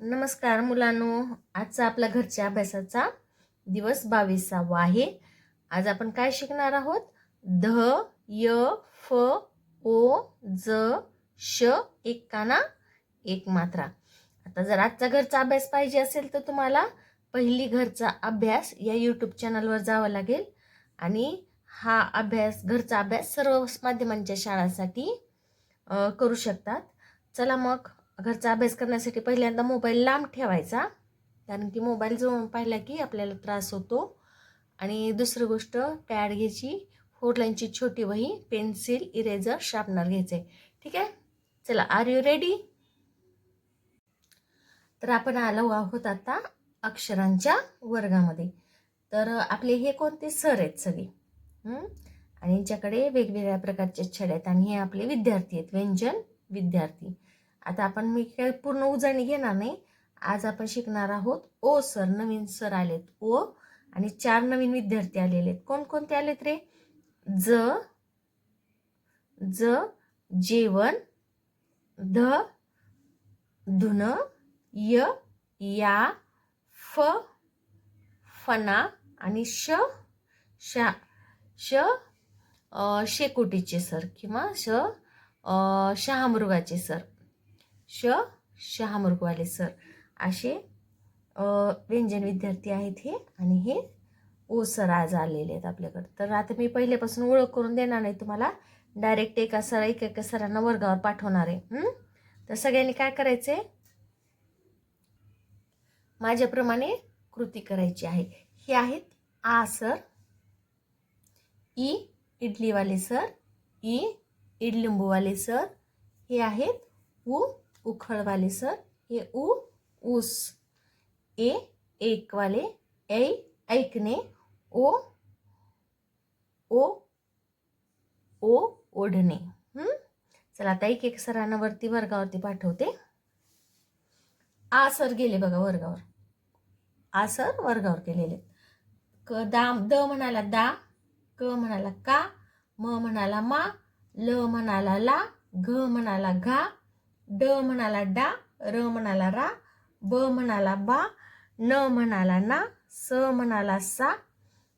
नमस्कार मुलांनो आजचा आपला घरच्या अभ्यासाचा दिवस बावीसावा आहे. आज आपण काय शिकणार आहोत? ध य फ ओ ज श एक काना एक मात्रा. आता जर आजचा घरचा अभ्यास पाहिजे असेल तर तुम्हाला पहिली घरचा अभ्यास या यूट्यूब चॅनलवर जावं लागेल. आणि हा अभ्यास घरचा अभ्यास सर्व माध्यमांच्या शाळांसाठी करू शकतात. चला मग घरचा अभ्यास करण्यासाठी पहिल्यांदा मोबाईल लांब ठेवायचा. कारण की मोबाईल जो पाहिला की आपल्याला त्रास होतो. आणि दुसरी गोष्ट पॅड घ्यायची. फोर लाईनची छोटी वही पेन्सिल इरेझर शार्पनर घ्यायचे. ठीक आहे? चला आर यू रेडी तर आपण आलो आहोत आता अक्षरांच्या वर्गामध्ये. तर आपले हे कोणते सर आहेत सगळे? आणि यांच्याकडे वेगवेगळ्या प्रकारचे छड आहेत. आणि हे आपले विद्यार्थी आहेत. व्यंजन विद्यार्थी. आता आपण मी काय पूर्ण उजळणी घेणार नाही. आज आपण शिकणार आहोत ओ सर नवीन सर आलेत. ओ आणि चार नवीन विद्यार्थी आलेले आहेत. कोणकोणते आलेत रे? ज ज जेवण ध धुन य या फ फना आणि श शा श शेकोटीचे सर किंवा श शहामृगाचे सर. श शहामृगवाले सर. असे व्यंजन विद्यार्थी आहेत हे आणि हे ओ सर आज आलेले आहेत आपल्याकडे. तर आता मी पहिल्यापासून ओळख करून देणार नाही तुम्हाला. डायरेक्ट एका सर एक एका सरांना वर्गावर पाठवणार आहे. तर सगळ्यांनी काय करायचं आहे माझ्याप्रमाणे कृती करायची आहे. हे आहेत आ सर ई इडलीवाले सर ई इडलिंबूवाले सर हे आहेत उ उखळवाले सर. हे उ ऊस. ए एकवाले ऐ ऐकणे. ओ ओ ओ ओढणे. चला आता एक एक सरांना वरती वर्गावरती पाठवते. आ सर गेले बघा वर्गावर. आ सर वर्गावर गेलेले. क दा द म्हणाला दा क म्हणाला का म म्हणाला मा ल म्हणाला ला घ म्हणाला घा ड म्हणाला डा र म्हणाला रा ब म्हणाला बा न म्हणाला ना स म्हणाला सा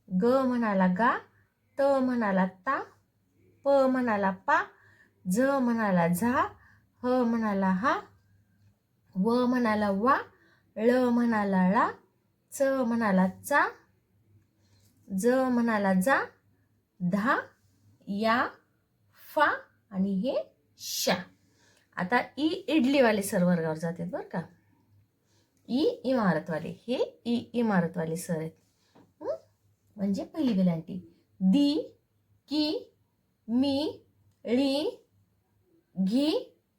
ग म्हणाला गा त म्हणाला ता प म्हणाला पा झ म्हणाला झा ह म्हणाला हा व म्हणाला वा ळ म्हणाला ळा च म्हणाला चा ज म्हणाला जा धा या फा आणि हे शा. आता ई इडलीवाले सर वर्गावर जातात बरं का. ई इमारतवाले हे ई इमारतवाले सर आहेत. म्हणजे पहिली वेलांटी दी की मी ळी घी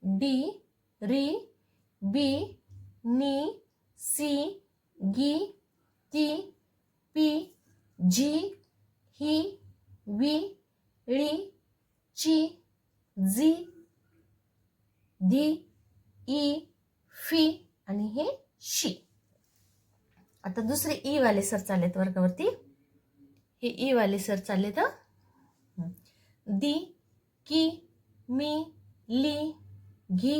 डी री बी नी सी गी ती पी जी ही वी ळी ची जी धी ई फी आणि हे शी. आता दुसरे ई वाले सर चाललेत वर्गावरती. हे ई वाले सर चाललेत दी की मी ली घी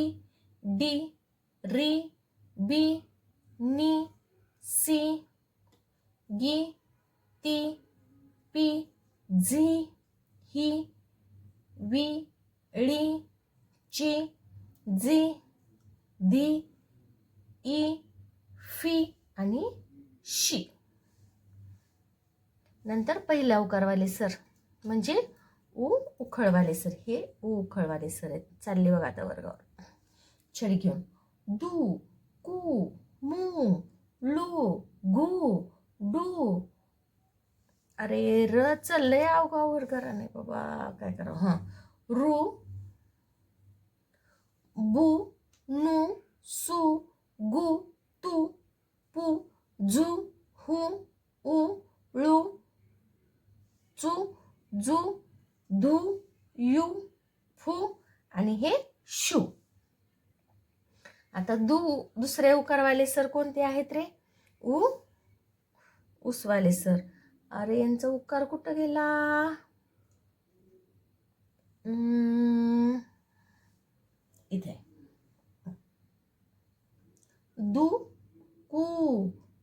डी री बी नी सी गी ती पी झी ही वी ळी ची जी दी ई फी आणि शी. नंतर पहिला उकारवाले सर म्हणजे ऊ उखळवाले सर. हे उ उखळवाले सर आहेत. चालले बघा आता वर्गावर. छडी घेऊन. दू कू मू लू गु डू. अरे र चाललंय अवघावर करा नाही बाबा काय करा हां. रू बू नू सू गु तू पू झू हू उ ळू चू जू धू यू फू आणि हे शू. आता दू दुसरे उकारवाले सर कोणते आहेत रे? उ उसवाले सर. अरे यांचा उकार कुठं गेला? इथे. दु कु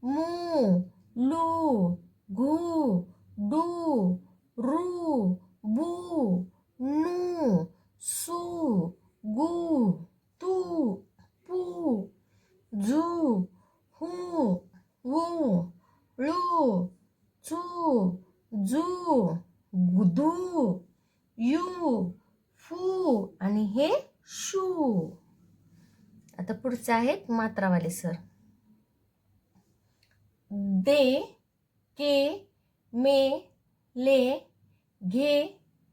मु लू घु डू रू बू नू सू गु तू पू झू हू वू ळू चू जू गुदू यू फू आणि हे शू आता आहेत मात्रावाले सर. दे के मे ले घे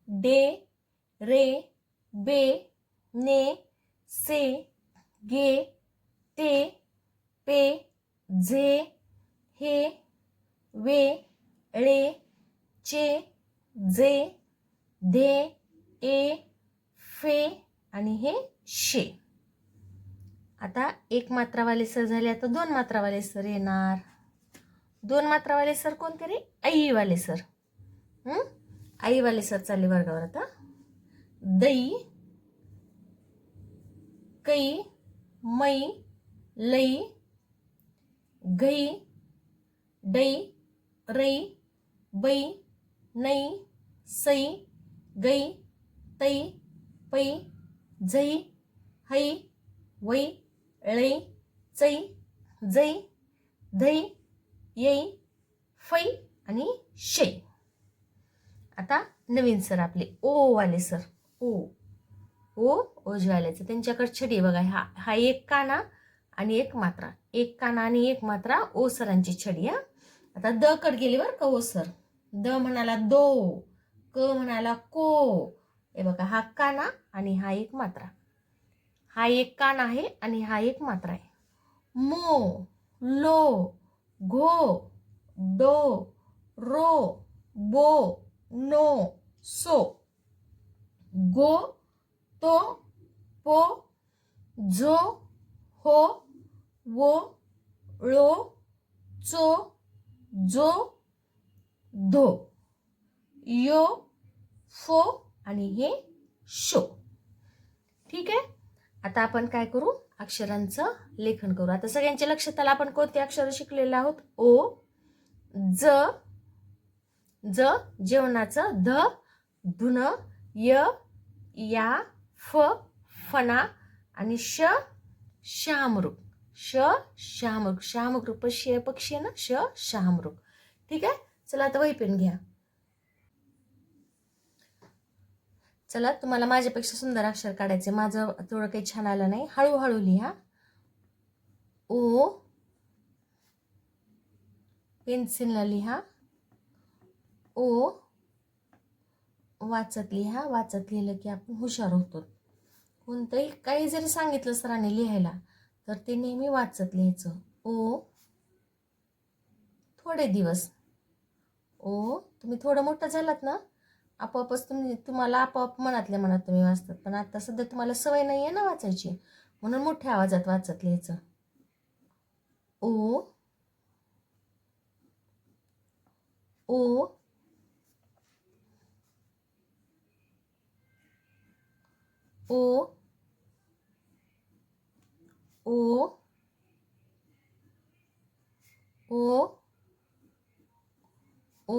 डे रे बे ने से गे ते पे झे हे वे ळे चे जे धे ए फे आणि हे शे. आता एक मात्रावाले सर झाले आता दोन मात्रावाले सर येणार. दोन मात्रावाले सर कोणते रे? आईवाले सर. आईवाले सर चालले वर्गावर आता. दई कै मै लई गई डै रै बै नै सई गै तै पै झई है वै ळै चै जै धै येई फै आणि शै. आता नवीन सर आपले. ओ वाले सर. ओ. ओ ओजवाल्याचं त्यांच्याकडे छडी बघा. हा हा एक काना आणि एक मात्रा. एक काना आणि एक मात्रा. ओ सरांची छडी हा. आता द कड गेली बरं का ओ सर? द म्हणाला दो. क म्हणाला को. हे बघा हा काना आणि हा एक मात्रा. हा एक कान आहे आणि हा एक मात्रा आहे. मो लो घो डो रो बो नो सो. गो तो पो झो हो वो ळो चो जो धो. यो फो आणि हे शो. ठीक आहे? आता आपण काय करू? अक्षरांचं लेखन करू. आता सगळ्यांच्या लक्षात आलं आपण कोणते अक्षर शिकलेले आहोत? ओ ज ज जेवणाचं ध धुन य या फ फणा आणि श श्यामृग श श्यामृग श्यामृग पक्षी आहे पक्षी आहे ना? श श्यामृग ठीक आहे? चला आता वही पेन घ्या. चला तुम्हाला माझ्यापेक्षा सुंदर अक्षर काढायचे. माझं थोडं काही छान आलं नाही. हळूहळू लिहा. ओ. पेन्सिलला लिहा. ओ. वाचत लिहा. वाचत लिहिलं की आपण हुशार होतो. कोणतंही काही जरी सांगितलं सरांनी लिहायला तर ते नेहमी वाचत लिहायचं. ओ. थोडे दिवस. ओ. तुम्ही थोडं मोठं झालात ना? आपोआपच तुम्ही तुम्हाला आपोआप मनातल्या मनात तुम्ही वाचतात. पण आता सध्या तुम्हाला सवय नाही आहे ना वाचायची. म्हणून मोठ्या आवाजात वाचत लिहायचं. ओ. ओ. ओ. ओ. ओ. ओ.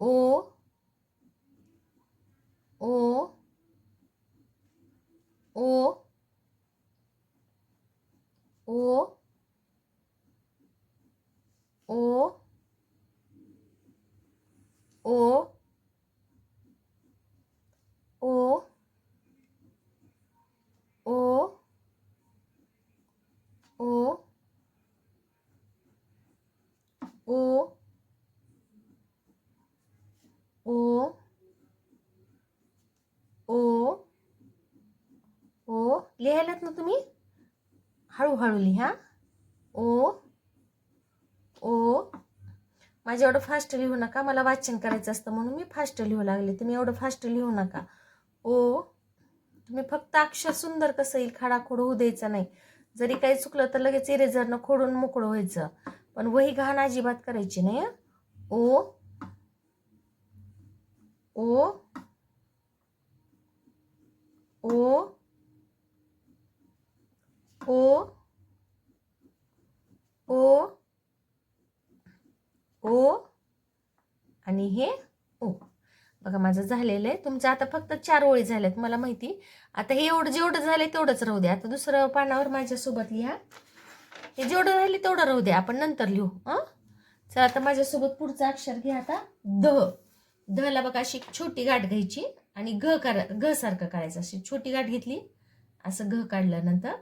ओ ओ ओ ओ ओ ओ ओ ओ ओ ओ ओ ओ ओ लिहायलात ना तुम्ही? हळूहळू लिहा. ओ ओ माझे एवढं फास्ट लिहू नका मला वाचन करायचं असतं म्हणून मी फास्ट लिहू लागले. तुम्ही एवढं फास्ट लिहू नका. ओ तुम्ही फक्त अक्षर सुंदर कसं येईल खाडाखोड होऊ द्यायचं नाही. जरी काही चुकलं तर लगेच इरेझरनं खोडून मोकळं व्हायचं. पण वही घाण अजिबात करायची नाही हं. ओ ओ ओ ओ ओ ओ आणि हे ओ बघा माझं झालेलं आहे तुमचं आता फक्त चार ओळी झाल्यात मला माहिती. आता हे एवढं जेवढं झालंय तेवढंच राहू द्या. आता दुसरं पानावर माझ्यासोबत लिहा. हे जेवढं राहिले तेवढं राहू द्या. आपण नंतर लिहू हां? चला आता माझ्यासोबत पुढचं अक्षर घ्या आता. ध. धला बघा अशी छोटी गाठ घ्यायची आणि घ करा घ सारखं करायचं. अशी छोटी गाठ घेतली असं घ काढल्यानंतर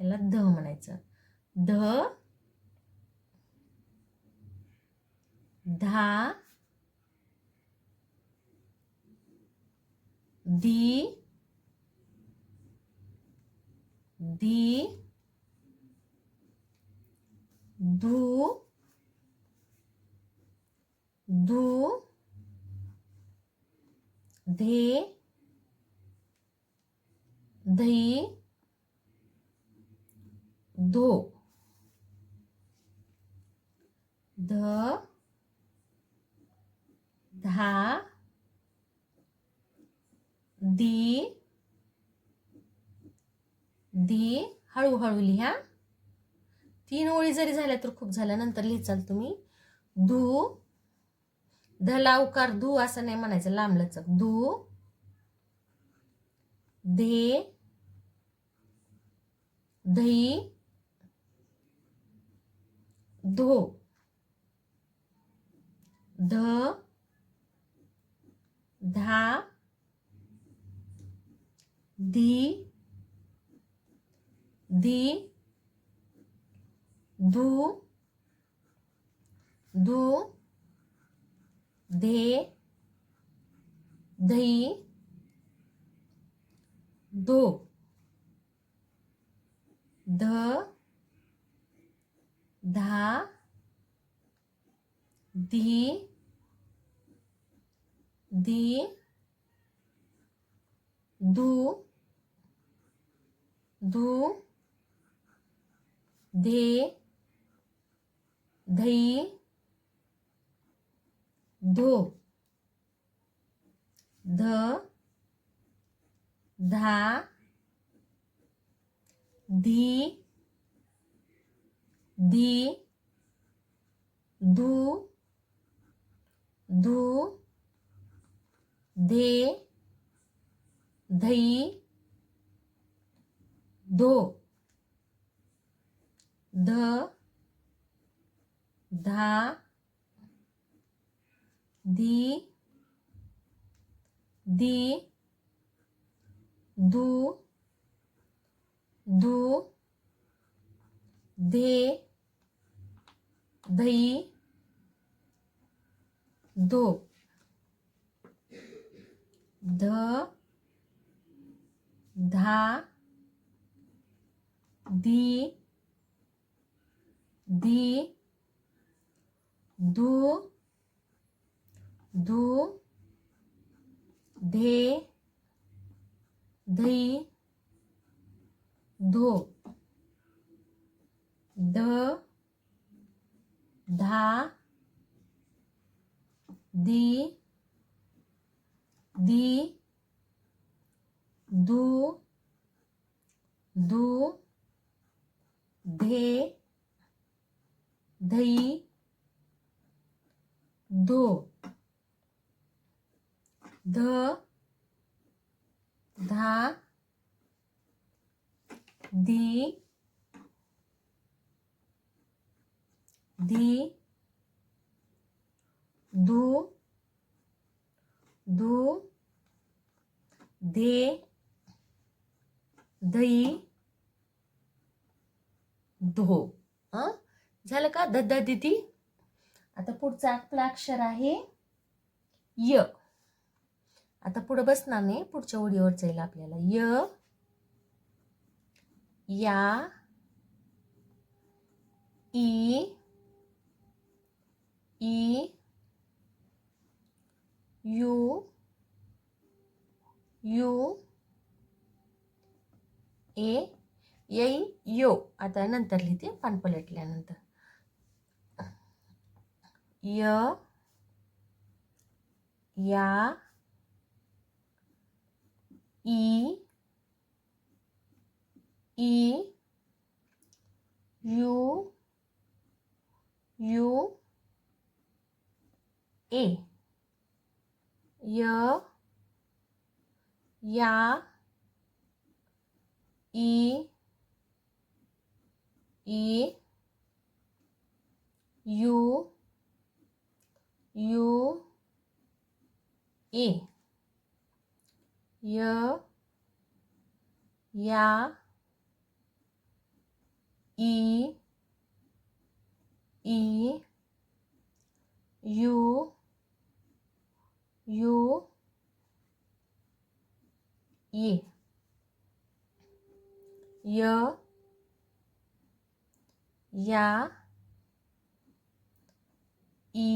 त्याला ध म्हणायचं. ध धा दी दी धू धू धे धी धो. ध धा दी दी. हळूहळू लिहा. तीन ओळी जरी झाल्या तर खूप झाल्या नंतर लिहिचाल तुम्ही. धू धला उकार धू असं नाही म्हणायचं लांब लचक धू धे दही धो. ध धा धी धी धू धू धे दही धो ध धा धी धी धू धू धे दही धो. ध धा धी धी धू धू धे धई धो ध धा दी दी दू धू धे दही दो। ध धा दी दी दू धू धे धी धो. द धा दी दी धू धू धे दही धो ध धा दी धी धू धू दे दही धो हं? झालं का? दद्दा दिदी आता पुढचा आपला अक्षर आहे य. आता पुढं बसणार नाही. पुढच्या ओळीवर जाईल आपल्याला. य या ई ई यू यू ए येई यो. आता नंतर लिहिते. पान पलटल्यानंतर. य या E E U U A. Y Ya E E U U E. य या ई ई यू यू ए य या ई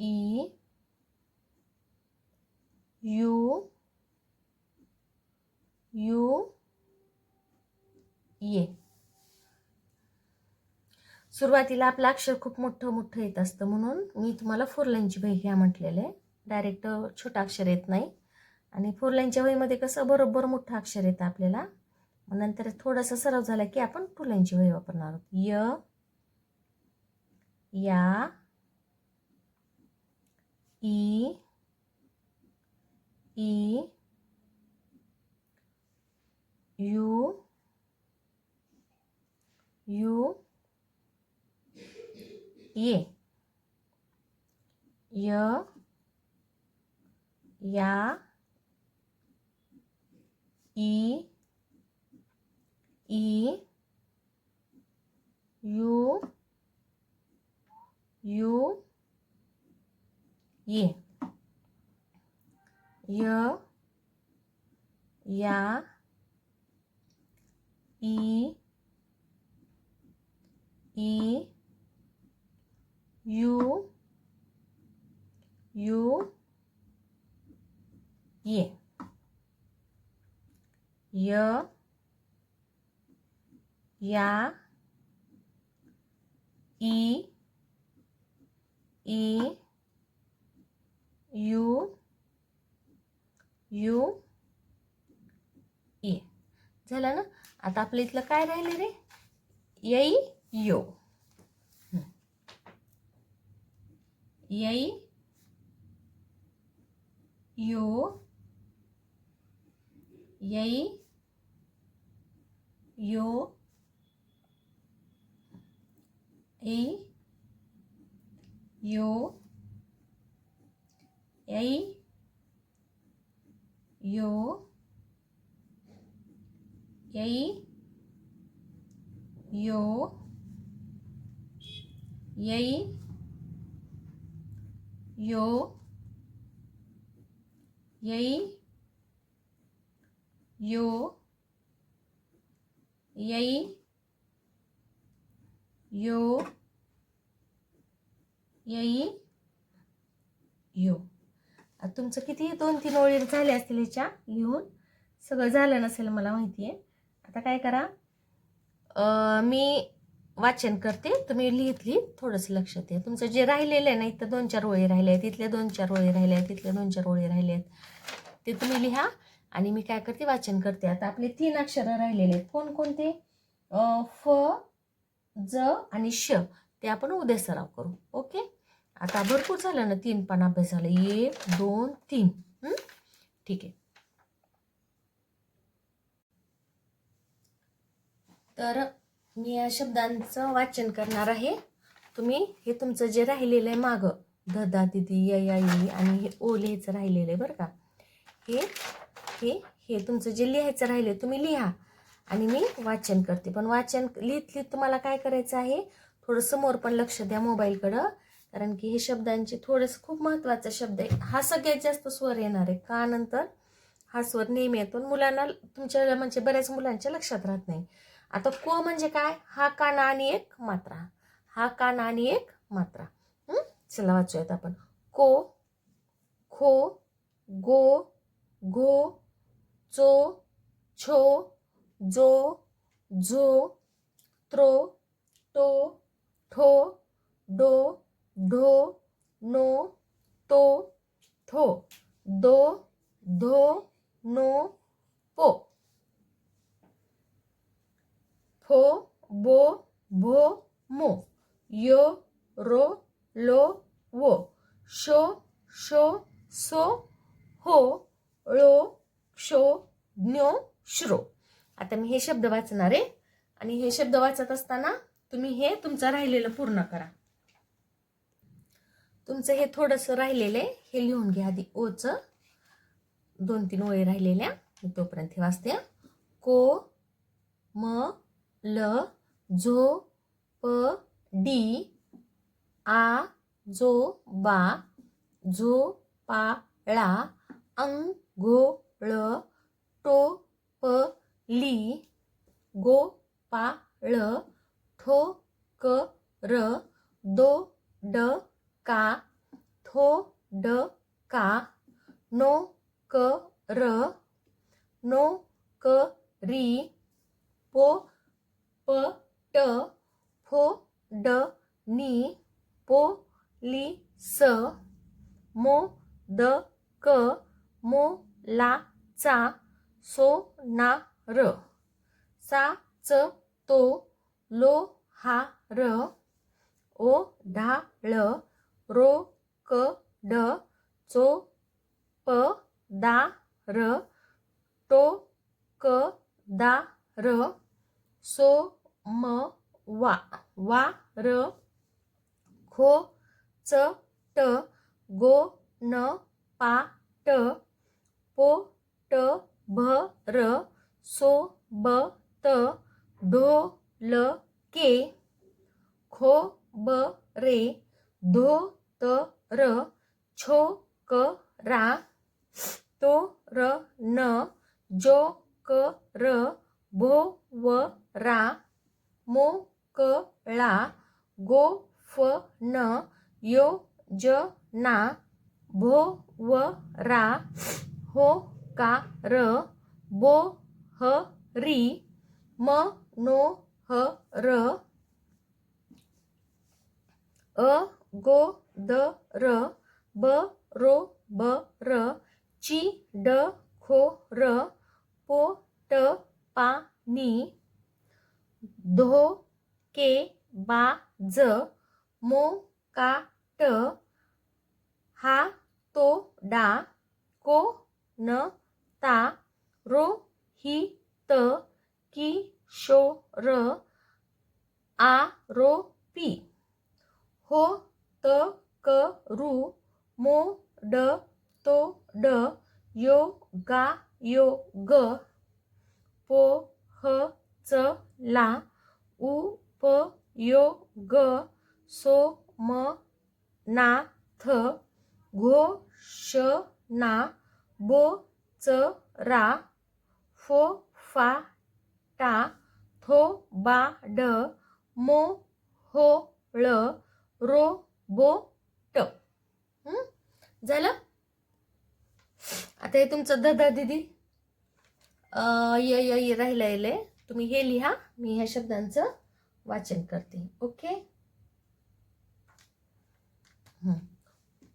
ई यू यू ये. सुरुवातीला आपलं अक्षर खूप मोठं मोठं येत असतं म्हणून मी तुम्हाला फोर लाईनची वही घ्या म्हटलेलं आहे डायरेक्ट छोटं अक्षर येत नाही. आणि फोर लाईनच्या वहीमध्ये कसं बरोबर मोठं अक्षर येतं आपल्याला. नंतर थोडासा सराव झाला की आपण टू लाईनची वही वापरणार आहोत. य या ई ई यू यू ये य या ई ई यू यू ये yu, ya, i, i, u, u, ye, yo. Ya, i, i, u, यू ए झालं ना? आता आपलं इथलं काय राहिलं रे? यई यो. यई यो. यई यो. ऐ यो. ऐ यो ऐ यो ऐ यो ऐ यो ऐ यो यई यो आता तुमचं किती? दोन तीन ओळी झाल्या असतील ह्याच्या लिहून. सगळं झालं नसेल मला माहिती आहे आता काय करा? मी वाचन करते. तुम्ही लिहितली थोडंसं लक्ष दे तुमचं जे राहिलेलं आहे ना इथं दोन चार ओळी राहिल्या आहेत. तिथल्या दोन चार ओळी राहिल्या आहेत. तिथल्या दोन चार ओळी राहिल्या आहेत. ते तुम्ही लिहा आणि मी काय करते? वाचन करते. आता आपले तीन अक्षरं राहिलेले आहेत. कोणकोणते? फ ज आणि श. ते आपण उद्या सराव करू. ओके? आता भरपूर झालं ना तीन पण अभ्यास झाला. एक दोन तीन. ठीक आहे. तर मी या शब्दांचं वाचन करणार आहे. तुम्ही हे तुमचं जे राहिलेलं आहे मागं ध दा दिदी या या आणि हे ओ लिहायचं राहिलेलं आहे बरं का. हे हे हे तुमचं जे लिहायचं राहिले तुम्ही लिहा. आणि मी वाचन करते. पण वाचन लिहित लिहित तुम्हाला काय करायचं आहे? थोडं समोर पण लक्ष द्या मोबाईलकडं. कारण की हे शब्दांचे थोडंसं खूप महत्त्वाचा शब्द आहे. हा सगळ्यात जास्त स्वर येणार आहे. का नंतर? हा स्वर नेहमी येतो मुलांना तुमच्या म्हणजे बऱ्याच मुलांच्या लक्षात राहत नाही. आता को म्हणजे काय? हा कान आणि एक मात्रा. हा कान आणि एक मात्रा. चला वाचूयात आपण. को खो गो गो चो छो जो झो त्रो टो ठो डो ढो नो तो थो. दो धो नो पो. फो बो भो मो. यो रो लो वो. शो शो सो हो ळो क्षो ज्ञो श्रो. आता मी हे शब्द वाचणार आहे. आणि हे शब्द वाचत असताना तुम्ही हे तुमचं राहिलेलं पूर्ण करा. तुमचं हे थोडंसं राहिलेलं आहे. हे लिहून घ्या आधी. ओचं दोन तीन ओळी राहिलेल्या. मी तोपर्यंत हे वाचते को म ल झो प डी आ जो बा झो पा ळा अंग घो ळ टो प ली गो पा ळ ठो क र दो ड का थो ड का नो क र नो क री पो प ट फो ड नी पो ली स मो द क मो ला चा सो ना र सा च तो लो हा र ओ ढा ळ रो क ढ चो प दा र टो क दा र सो म वा वा र खो च ट गो न पा ट पो ट भ र सो ब त ढो ल के खो ब रे धो त र छो क रा तो र न जो क र भो व रा मो क ळा गो फ न यो ज ना भो व रा हो का र बो ह री म नो ह र अ गो द र ब रो ब र ची ड खो र पो ट पा नी धो के बा ज मो का ट हा तो डा को न ता रो ही त की शो र आ रो पी हो त क रु मो ड तो ड यो गा यो ग पो ह च ला उ प यो ग सो म ना थ घो श ना बो च रा फो फा टा थो बा ड मो हो ळ रो बो ट झालं? आता हे तुमचं ददा दिदी. य य य तुम्ही हे लिहा मी ह्या शब्दांचं वाचन करते. ओके?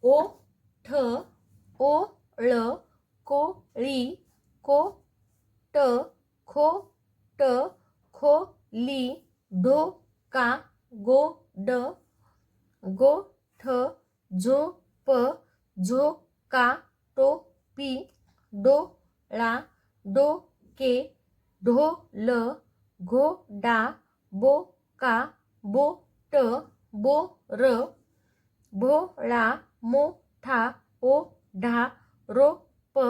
ओ ठ ओ ळ को ळी को ट खो ट खो ली ढो का गो ड गो ठ झो प झो का टो पी डो ळा डो के ढो ल घो डा बो का बो ट बो र भो ळा मो ठा ओ ढा रो प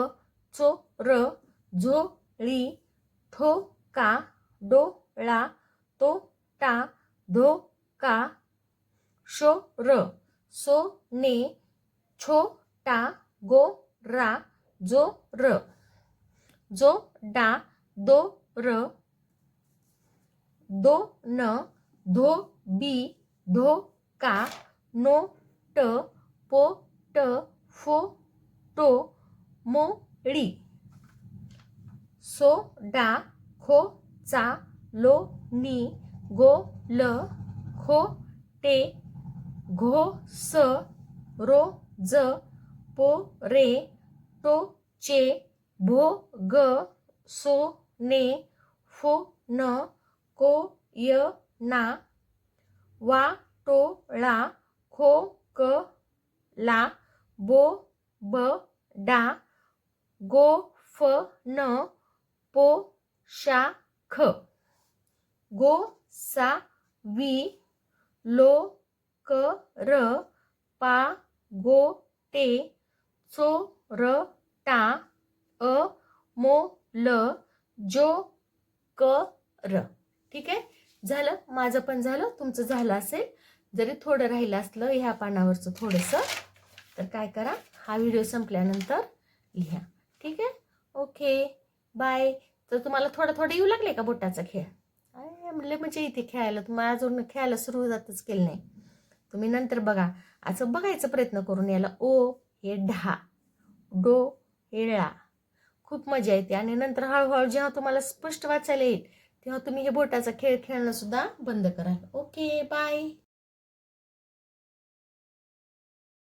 चो र झो ळी ठो का डो ळा तो टा धो का शो र सो ने छो टा गो रा जो र जो डा दो र दो न धो बी धो का नो ट पो ट फो टो मो ळी. सो डा खो चा लो नी गो ल खो टे घो स रो ज पो रे टो चे भो ग सो ने फो न को य ना वा टो ळा खो क ला बो ब डा गो फ न पो शा ख गो सा वी लो क र पा गो ते चो र टा अ मो ल जो क र. ठीक आहे? झालं? माझं पण झालं. तुमचं झालं असेल. जरी थोडं राहिलं असलं ह्या पानावरचं थोडंसं तर काय करा? हा व्हिडिओ संपल्यानंतर लिहा. ठीक आहे? ओके. बाय. तर तुम्हाला थोडं थोडं येऊ लागले का बोटाचा खेळ? अरे म्हणले म्हणजे इथे खेळायला. तुम्हाला अजून खेळायला सुरुवातच केली नाही. तुम्ही नंतर बघा. असं बघायचा प्रयत्न करून याला ओ हे ढा डो हे ळा. खूप मजा येते आणि नंतर हळूहळू जेव्हा तुम्हाला स्पष्ट वाचायला येईल तेव्हा तुम्ही हे बोटाचा खेळ खेळणं सुद्धा बंद कराल. Okay bye.